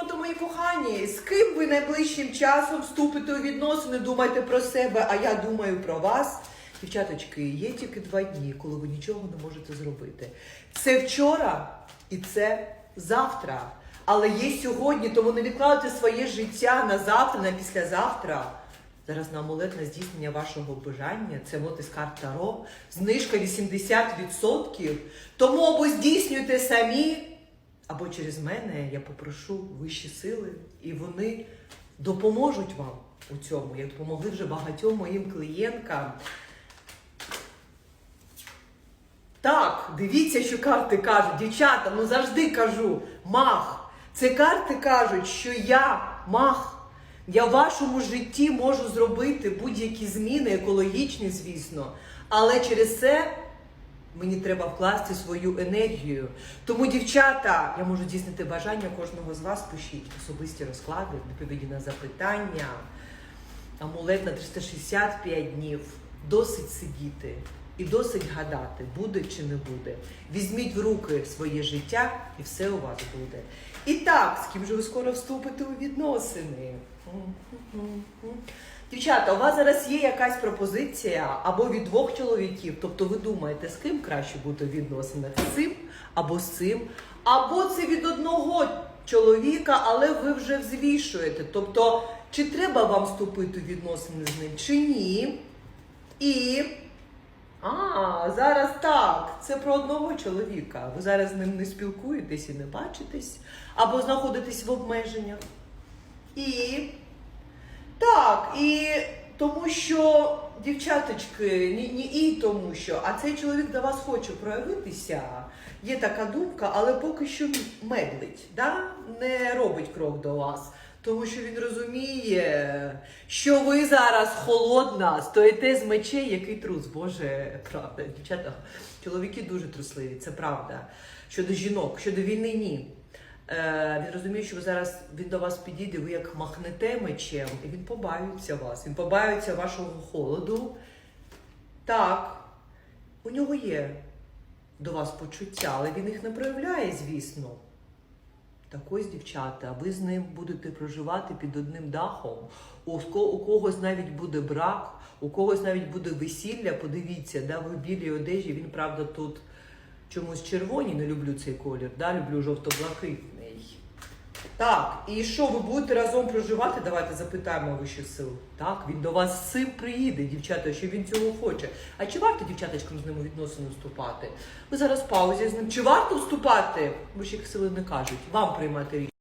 рота, мої кохані. З ким ви найближчим часом вступите у відносини, думайте про себе, а я думаю про вас. Дівчаточки, є тільки два дні, коли ви нічого не можете зробити. Це вчора і це завтра. Але є сьогодні, тому не відкладайте своє життя на завтра, на післязавтра. Зараз на амулет на здійснення вашого бажання. Це вот із карт Таро. Знижка 80%. Тому або здійснюйте самі, або через мене я попрошу вищі сили, і вони допоможуть вам у цьому, як допомогли вже багатьом моїм клієнткам. Так, дивіться, що карти кажуть. Дівчата, ну завжди кажу, мах. Це карти кажуть, що я мах. Я в вашому житті можу зробити будь-які зміни, екологічні, звісно. Але через це мені треба вкласти свою енергію. Тому, дівчата, я можу дійснити бажання кожного з вас. Пишіть особисті розклади, відповіді на запитання. Амулет на 365 днів. Досить сидіти і досить гадати, буде чи не буде. Візьміть в руки своє життя, і все у вас буде. І так, з ким же ви скоро вступите у відносини? Дівчата, у вас зараз є якась пропозиція або від двох чоловіків, тобто ви думаєте, з ким краще бути в відносинах? З цим або з цим, або це від одного чоловіка, але ви вже взвішуєте. Тобто, чи треба вам вступити в відносини з ним, чи ні? І. А, зараз так. Це про одного чоловіка. Ви зараз з ним не спілкуєтесь і не бачитесь, або знаходитесь в обмеженнях. І. Так, і тому що, дівчаточки, ні, ні і тому що, а цей чоловік до вас хоче проявитися. Є така думка, але поки що медлить, да? не робить крок до вас. Тому що він розуміє, що ви зараз холодна, стоїте з мечей, який трус. Боже, правда, дівчата, чоловіки дуже трусливі, це правда. Щодо жінок, щодо війни, ні. Е, він розуміє, що ви зараз він до вас підійде, ви як махнете мечем, і він побаюється вас. Він побаюється вашого холоду. Так, у нього є до вас почуття, але він їх не проявляє, звісно. Так ось, дівчата, ви з ним будете проживати під одним дахом. У, ко- у когось навіть буде брак, у когось навіть буде весілля. Подивіться, да, в білій одежі. Він, правда, тут чомусь червоні, не люблю цей колір, да, люблю жовто-блакитний. Так, і що, ви будете разом проживати? Давайте запитаємо вищих сил. Так, він до вас з цим приїде, дівчата, що він цього хоче. А чи варто дівчаточкам з ним відносини вступати? Ви зараз в паузі з ним. Чи варто вступати? Вищих сили не кажуть. Вам приймати рішення.